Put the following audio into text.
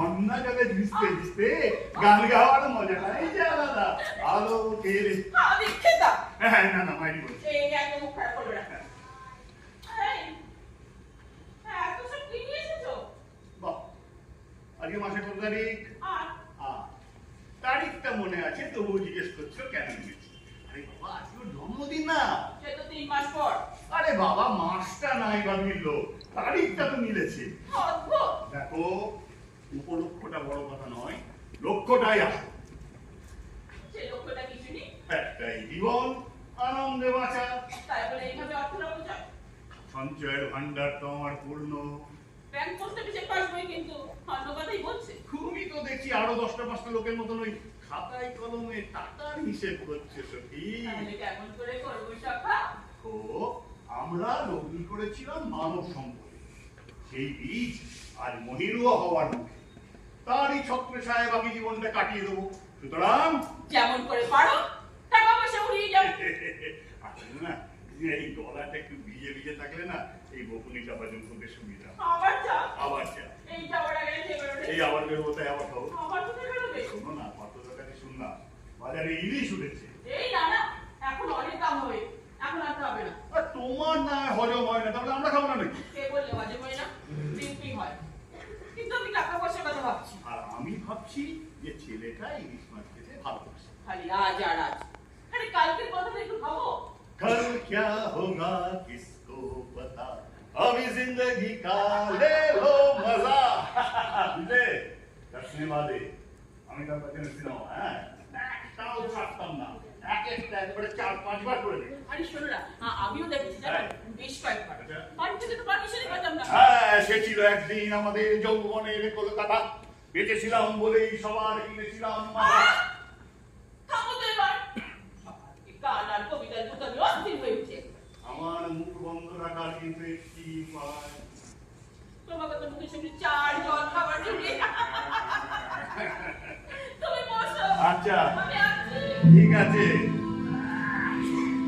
ঝর্ণা জলে ভিজতে ভিজতে গান গাওয়ার মজাটাই যে আলাদা। আলো কেড়ে আদিক্ষেতা হ্যাঁ না না মাইরি বলছি মুখ খারাপ করবে না। এই, হ্যাঁ, কি আজকে মাসে কত তারিখ? তারিখটা মনে আছে তবুও জিজ্ঞেস করছ কেন নিয়েছি আরে বাবা আজকে জন্মদিন না। সে তো তিন মাস পর। আরে বাবা মাসটা নাই বা মিলল তারিখটা তো মিলেছে। দেখো উপলক্ষটা বড় কথা নয় লক্ষ্যটাই আসো সে লক্ষ্যটা কিছু নেই। একটাই জীবন আনন্দে বাঁচা তাই বলে এইভাবে অর্থের অপচয়। সঞ্চয়ের ভান্ডার তো আমার পূর্ণ ব্যাংক পোস্ট অফিসের পাসবই কিন্তু অন্য কথাই বলছে। খুবই তো দেখছি আরও দশটা পাঁচটা লোকের মতন ওই খাতায় কলমে টাকার হিসেব করছে সত্যি কেমন করে করব সখা? ও আমরা লগ্নি করেছিলাম মানব সম্পদে সেই বীজ আজ মহিরুয়া হওয়ার মুখে তারই ছত্রে ছায় বাকি জীবনটা কাটিয়ে দেবো। সুতরাং যেমন করে পারো টাকা পয়সা উড়িয়ে যাও আসলে না এই গলাটা একটু ভিজে ভিজে থাকলে না এই বকুনিটা হজম করতে সুবিধা আবার যা। আবার যা। এই যাওয়ার আগে এই আবার বেরোবো তাই আবার খাব। আবার কোথায় বেরোবে। শোনো না পাত্র কাছে শুনলাম। বাজারে ইলিশ উঠেছে। এই না না এখন অনেক দাম হবে। এখন আর হবে না। তোমার না হজম হয় না তাহলে আমরা খাব না নাকি? কে বললে বাজে হয় না সিম্পি হয় কিন্তু আমি টাকা পয়সার কথা ভাবছি আর আমি ভাবছি যে ছেলেটা ইলিশ মাছ খেতে ভালোবাসে খালি আজ আর আজ আরে কালকের কথাটা একটু ভাবো कल क्या होगा किसको पता अभी जिंदगी का ले लो मजा বুঝলে দর্শনে বাদে আমি তার কাছে সিনেমা হ্যাঁ একটাও ছাড়তাম না এক একটা একবারে চার পাঁচবার করে দেখি। আরে শোনো না আ- আমিও দেখেছি জানো হ্যাঁ। বেশ কয়েকবার আচ্ছা। বাড়ি থেকে তো পারমিশনই পেতাম না হ্যাঁ সে ছিল একদিন আমাদের যৌবনের কলকাতা বেঁচেছিলাম বলেই সবার কিনেছিলাম মাথা। আমার মুখ বন্ধ রাখার কিন্তু একটি উপায়। তোমাকে তো মুখের সামনে চার জল খাবার জুড়ে তুমি বসো। আচ্ছা ঠিক আছে।